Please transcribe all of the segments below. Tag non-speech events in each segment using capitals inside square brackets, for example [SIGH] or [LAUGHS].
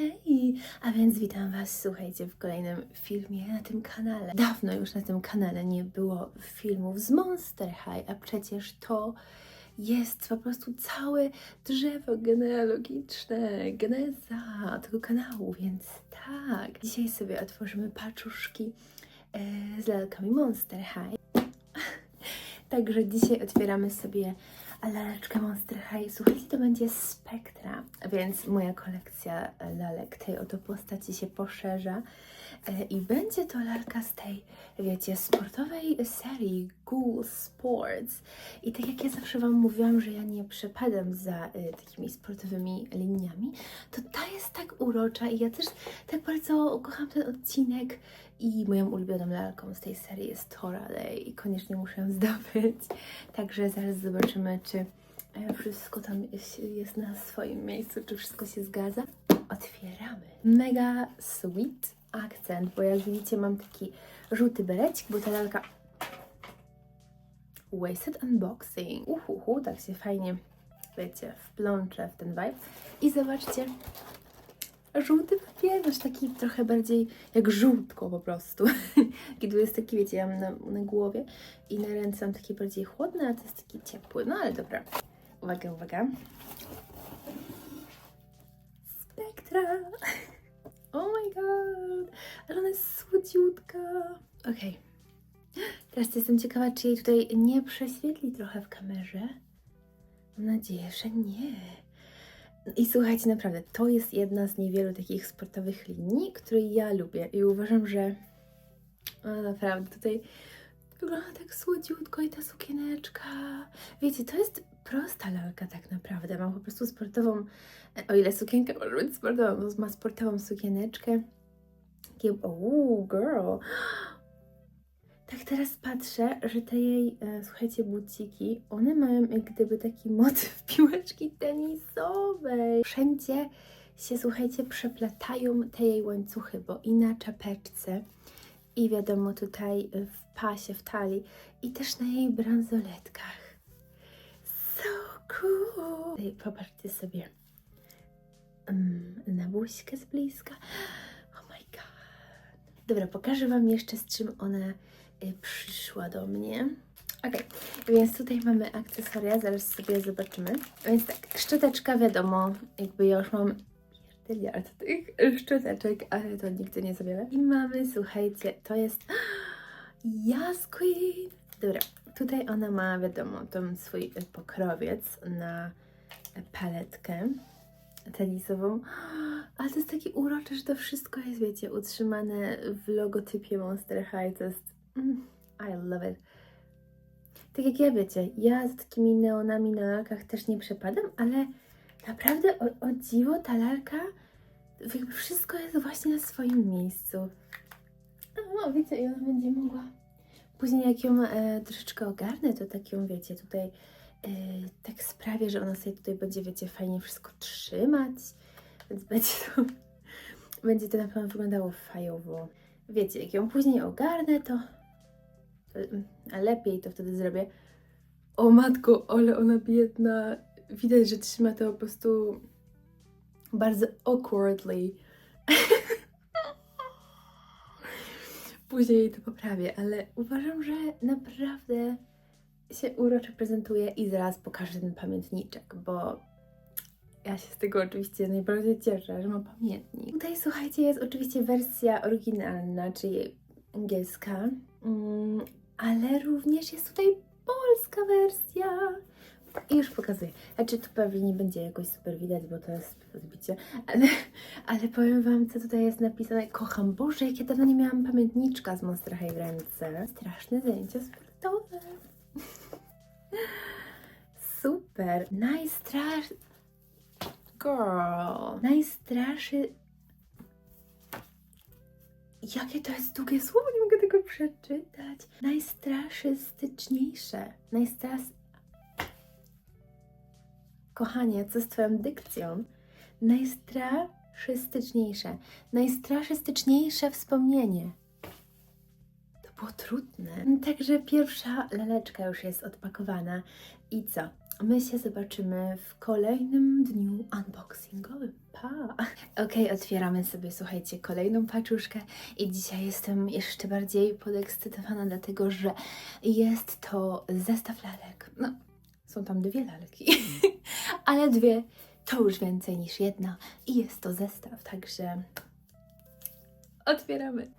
Hej! A więc witam Was, słuchajcie, w kolejnym filmie na tym kanale. Dawno już na tym kanale nie było filmów z Monster High, a przecież to jest po prostu całe drzewo genealogiczne, geneza tego kanału, więc tak. Dzisiaj sobie otworzymy paczuszki e, z lalkami Monster High. [LAUGHS] Także dzisiaj otwieramy sobie laleczkę Monster High. Słuchajcie, to będzie Spektra, więc moja kolekcja lalek tej oto postaci się poszerza. E, I będzie to lalka z tej, wiecie, sportowej serii Ghoul Sports. I tak jak ja zawsze Wam mówiłam, że ja nie przepadam za y, takimi sportowymi liniami, to ta jest tak urocza i ja też tak bardzo kocham ten odcinek. I moją ulubioną lalką z tej serii jest Toralej i koniecznie muszę ją [LAUGHS] zdobyć. Także zaraz zobaczymy, czy e, wszystko tam jest- na swoim miejscu, czy wszystko się zgadza. Otwieramy. Mega sweet akcent, bo jak widzicie mam taki żółty berecik, lalka Wasted Unboxing. Uhuhu, tak się fajnie, wiecie, wplączę w ten vibe. I zobaczcie, żółty papierosz, taki trochę bardziej jak żółtko po prostu. [LAUGHS] Kiedy jest taki, wiecie, ja mam na, na głowie i na ręce mam taki bardziej chłodny, a to jest taki ciepły. No ale dobra. Uwaga, uwaga. Spektra. [LAUGHS] Oh my god. Ale ona jest słodziutka. Okej. Teraz jestem ciekawa, czy jej tutaj nie prześwietli trochę w kamerze. Mam nadzieję, że nie. I słuchajcie, naprawdę, to jest jedna z niewielu takich sportowych linii, które ja lubię i uważam, że o, naprawdę tutaj wygląda tak słodziutko i ta sukieneczka. Wiecie, to jest prosta lalka tak naprawdę. Mam po prostu sportową, o ile sukienka może być sportową, to ma sportową sukieneczkę. Takie, oh, girl. Tak teraz patrzę, że te jej, e, słuchajcie, buciki, one mają jak gdyby taki [LAUGHS] motyw piłeczki tenisowej. Wszędzie się, słuchajcie, przeplatają te jej łańcuchy, bo i na czapeczce, i wiadomo tutaj w pasie, w talii, i też na jej bransoletkach. So cool! Ej, Popatrzcie sobie mm, na buźkę z bliska. [GASPS] Oh my god. Dobra, pokażę Wam jeszcze z czym ona y, przyszła do mnie. Okej, więc tutaj mamy akcesoria, zaraz sobie zobaczymy. Więc tak, szczoteczka wiadomo, jakby ja już mam pierdyliard tych szczoteczek, ale to nigdy nie zabiorę. I mamy, słuchajcie, to jest [GASPS] Yas Queen. Dobra, tutaj ona ma, wiadomo, ten swój y, pokrowiec na y, paletkę tenisową. [GASPS] Ale to jest taki uroczy, że to wszystko jest, wiecie, utrzymane w logotypie Monster High. To jest... Mm, I love it. Tak jak ja wiecie, ja z takimi neonami na lalkach też nie przepadam, ale naprawdę o, o dziwo ta lalka, jakby wszystko jest właśnie na swoim miejscu. No, wiecie, i ona będzie mogła... Później jak ją e, troszeczkę ogarnę, to tak ją, wiecie, tutaj e, tak sprawię, że ona sobie tutaj będzie, wiecie, fajnie wszystko trzymać, więc będzie to, [LAUGHS] będzie to na pewno wyglądało fajowo. Wiecie, jak ją później ogarnę, to, lepiej to wtedy zrobię. O matko, ale ona biedna. Widać, że trzyma to po prostu bardzo awkwardly. [LAUGHS] Później to poprawię, ale uważam, że naprawdę się uroczo prezentuje i zaraz pokażę ten pamiętniczek, bo ja się z tego oczywiście najbardziej cieszę, że ma pamiętnik. Tutaj słuchajcie, jest oczywiście wersja oryginalna, czyli angielska, mm, ale również jest tutaj polska wersja. I już pokazuję. Znaczy tu pewnie nie będzie jakoś super widać, bo to jest odbicie, ale, ale powiem Wam, co tutaj jest napisane. Kocham, Boże, jak ja dawno nie miałam pamiętniczka z Monster High w ręce. Straszne zajęcia sportowe. [LAUGHS] Super. Najstrasz... Girl. Najstraszy... Jakie to jest długie słowo, nie przeczytać. Najstraszystyczniejsze. Najstras... Kochanie, co z twoją dykcją? Najstraszystyczniejsze. Najstraszystyczniejsze wspomnienie. To było trudne. Także pierwsza laleczka już jest odpakowana. I co? My się zobaczymy w kolejnym dniu unboxingowym. Pa! Okej, otwieramy sobie, słuchajcie, kolejną paczuszkę i dzisiaj jestem jeszcze bardziej podekscytowana, dlatego że jest to zestaw lalek. No, są tam dwie lalki, [LAUGHS] ale dwie to już więcej niż jedna i jest to zestaw, także otwieramy.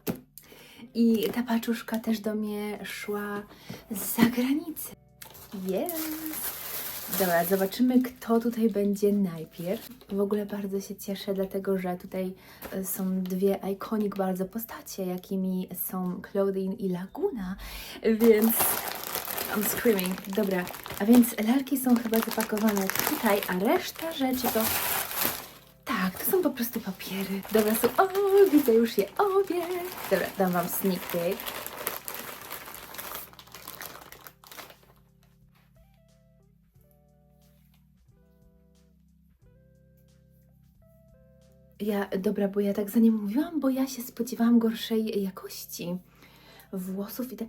I ta paczuszka też do mnie szła z zagranicy. Jest! Dobra, zobaczymy, kto tutaj będzie najpierw. W ogóle bardzo się cieszę, dlatego że tutaj e, są dwie ikonik bardzo postacie, jakimi są Claudine i Laguna, więc I'm screaming. Dobra, a więc lalki są chyba zapakowane tutaj, a reszta rzeczy to... Tak, to są po prostu papiery. Dobra, są... O, widzę już je obie. Dobra, dam Wam sneak peek. Ja, dobra, bo ja tak za nie mówiłam, bo ja się spodziewałam gorszej jakości włosów i te...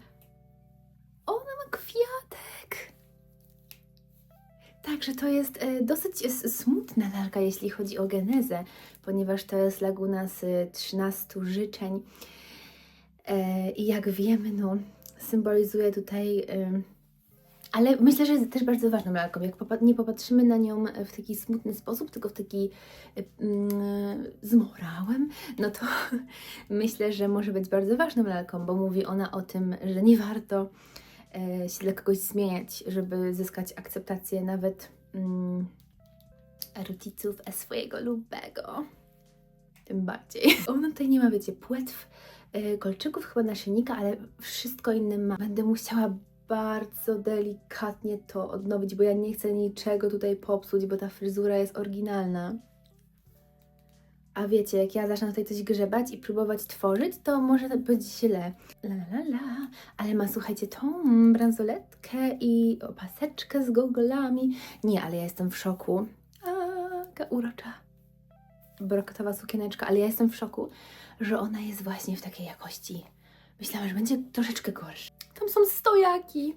Ona ma kwiatek! Także to jest e, dosyć smutna lalka, jeśli chodzi o genezę, ponieważ to jest laguna z e, 13 życzeń. E, I jak wiemy, no, symbolizuje tutaj. Ale myślę, że jest też bardzo ważną lalką. Jak nie popatrzymy na nią w taki smutny sposób, tylko w taki mm, z morałem, no to [LAUGHS] myślę, że może być bardzo ważną lalką, bo mówi ona o tym, że nie warto e, się dla kogoś zmieniać, żeby zyskać akceptację nawet mm, rodziców e, swojego lubego. Tym bardziej. [LAUGHS] Ona tutaj nie ma, wiecie, płetw, e, kolczyków, chyba naszyjnika, ale wszystko inne ma. Będę musiała bardzo delikatnie to odnowić, bo ja nie chcę niczego tutaj popsuć, bo ta fryzura jest oryginalna. A wiecie, jak ja zacznę tutaj coś grzebać i próbować tworzyć, to może to być źle. La la la. Ale ma, słuchajcie, tą bransoletkę i opaseczkę z goglami. Nie, ale ja jestem w szoku. A, jaka urocza. Brokatowa sukieneczka, ale ja jestem w szoku, że ona jest właśnie w takiej jakości. Myślałam, że będzie troszeczkę gorsza. Tam są stojaki.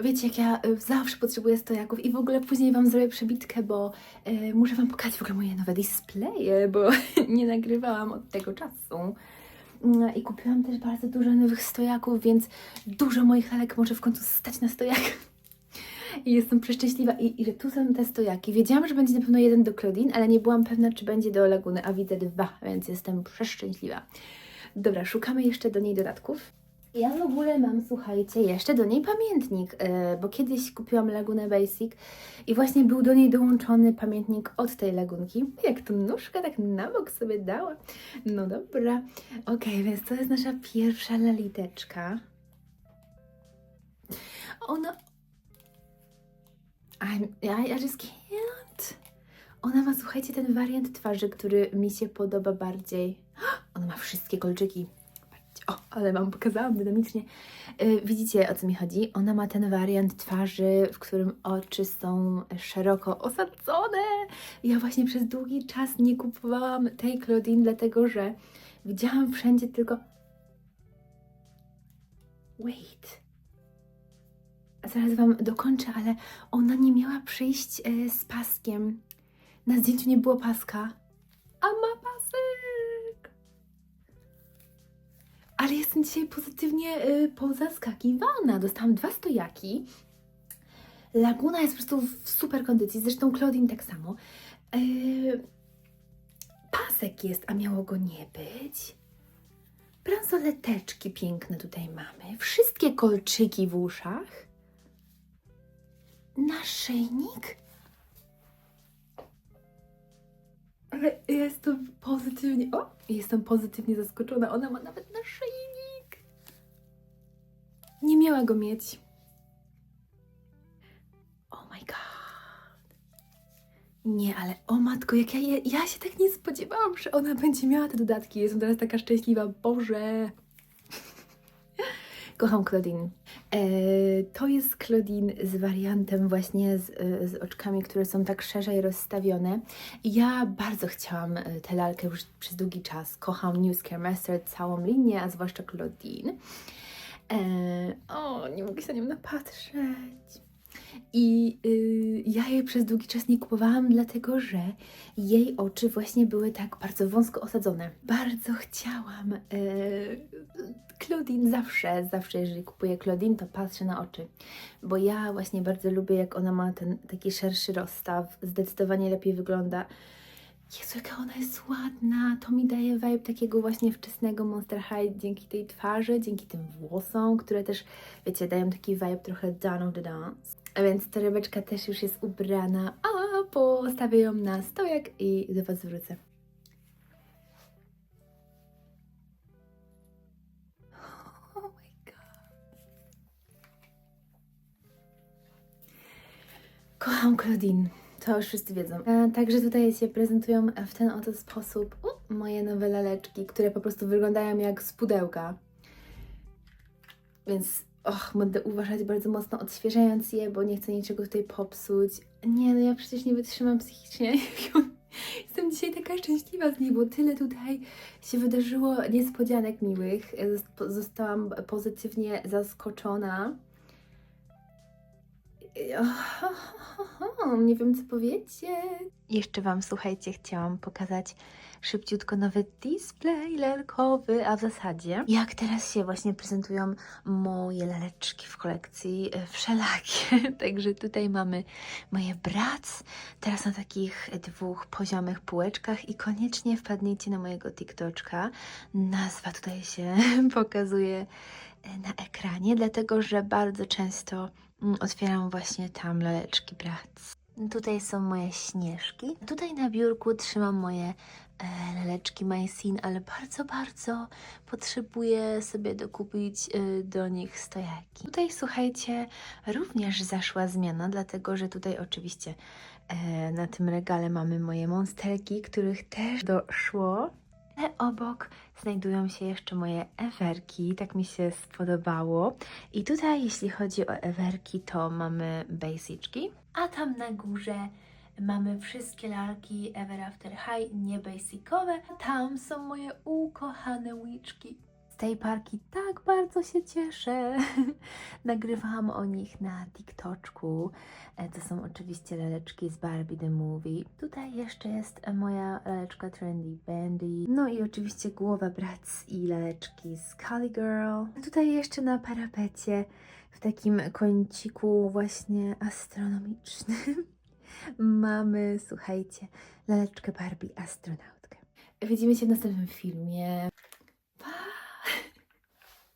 Wiecie, jak ja y, zawsze potrzebuję stojaków i w ogóle później Wam zrobię przebitkę, bo y, muszę Wam pokazać w ogóle moje nowe displaye, [LAUGHS] bo nie nagrywałam od tego czasu. No I kupiłam też bardzo dużo nowych stojaków, więc dużo moich lalek może w końcu stać na stojakach. I jestem przeszczęśliwa. I, I tu są te stojaki. Wiedziałam, że będzie na pewno jeden do Claudine, ale nie byłam pewna, czy będzie do Laguny, a widzę dwa, więc jestem przeszczęśliwa. Dobra, szukamy jeszcze do niej dodatków. Ja w ogóle mam, słuchajcie, jeszcze do niej pamiętnik, yy, bo kiedyś kupiłam Lagunę Basic i właśnie był do niej dołączony pamiętnik od tej lagunki. Jak to nóżka tak na bok sobie dała. No dobra. Okej, więc to jest nasza pierwsza laliteczka. Ona... I'm, I, I just can't. Ona ma, słuchajcie, ten wariant twarzy, który mi się podoba bardziej. [GASPS] Ona ma wszystkie kolczyki. O, ale Wam pokazałam dynamicznie. Yy, widzicie, o co mi chodzi? Ona ma ten wariant twarzy, w którym oczy są szeroko osadzone. Ja właśnie przez długi czas nie kupowałam tej Claudine, dlatego że widziałam wszędzie tylko... Wait. Zaraz Wam dokończę, ale ona nie miała przyjść e, z paskiem. Na zdjęciu nie było paska, a ma pasek. Ale jestem dzisiaj pozytywnie y, pozaskakiwana. Dostałam dwa stojaki. Laguna jest po prostu w super kondycji, zresztą Claudine tak samo. Y, pasek jest, a miało go nie być. Bransoleteczki piękne tutaj mamy. Wszystkie kolczyki w uszach. Naszyjnik. Ale ja jestem pozytywnie. O! Jestem pozytywnie zaskoczona. Ona ma nawet naszyjnik. Nie miała go mieć. Oh my god. Nie, ale o matko, jak ja, ja, się tak nie spodziewałam, że ona będzie miała te dodatki. Jestem teraz taka szczęśliwa. Boże. Kocham Claudine. E, to jest Claudine z wariantem właśnie z, e, z oczkami, które są tak szerzej rozstawione. Ja bardzo chciałam e, tę lalkę już przez długi czas. Kocham New Scare Master, całą linię, a zwłaszcza Claudine. E, o, nie mogę się na nią napatrzeć. I yy, ja jej przez długi czas nie kupowałam, dlatego że jej oczy właśnie były tak bardzo wąsko osadzone. Bardzo chciałam. Yy, Claudine zawsze, zawsze jeżeli kupuję Claudine, to patrzę na oczy. Bo ja właśnie bardzo lubię, jak ona ma ten taki szerszy rozstaw. Zdecydowanie lepiej wygląda. Jezu, jaka ona jest ładna. To mi daje vibe takiego właśnie wczesnego Monster High dzięki tej twarzy, dzięki tym włosom, które też, wiecie, dają taki vibe trochę Dawn of the Dance. A więc torebeczka też już jest ubrana, a postawię ją na stojak i do Was wrócę. Oh my. Kocham Claudine. To już wszyscy wiedzą. E, także tutaj się prezentują w ten oto sposób u, moje nowe laleczki, które po prostu wyglądają jak z pudełka. Więc och, będę uważać bardzo mocno, odświeżając je, bo nie chcę niczego tutaj popsuć. Nie, no ja przecież nie wytrzymam psychicznie. [LAUGHS] Jestem dzisiaj taka szczęśliwa z niej, bo tyle tutaj się wydarzyło niespodzianek miłych. Zost- Zostałam pozytywnie zaskoczona. [LAUGHS] Nie wiem, co powiedzieć. Jeszcze Wam, słuchajcie, chciałam pokazać szybciutko nowy display lalkowy, a w zasadzie jak teraz się właśnie prezentują moje laleczki w kolekcji e, wszelakie. [LAUGHS] Także tutaj mamy moje brac, teraz na takich dwóch poziomych półeczkach i koniecznie wpadnijcie na mojego TikToczka. Nazwa tutaj się [LAUGHS] pokazuje e, na ekranie, dlatego że bardzo często otwieram właśnie tam laleczki brac. Tutaj są moje śnieżki. Tutaj na biurku trzymam moje e, laleczki Mycin, ale bardzo, bardzo potrzebuję sobie dokupić e, do nich stojaki. Tutaj słuchajcie, również zaszła zmiana, dlatego że tutaj oczywiście e, na tym regale mamy moje monsterki, których też doszło. Ale obok znajdują się jeszcze moje ewerki, tak mi się spodobało. I tutaj, jeśli chodzi o ewerki, to mamy basyczki, a tam na górze mamy wszystkie lalki Ever After High, nie basicowe. Tam są moje ukochane łyczki. Z tej parki tak bardzo się cieszę. [LAUGHS] Nagrywałam o nich na TikToczku. E, To są oczywiście laleczki z Barbie The Movie. Tutaj jeszcze jest moja laleczka Trendy Bandy. No i oczywiście głowa Brac i laleczki z Cali Girl. Tutaj jeszcze na parapecie w takim kąciku właśnie astronomicznym [LAUGHS] mamy, słuchajcie, laleczkę Barbie astronautkę. Widzimy się w następnym filmie.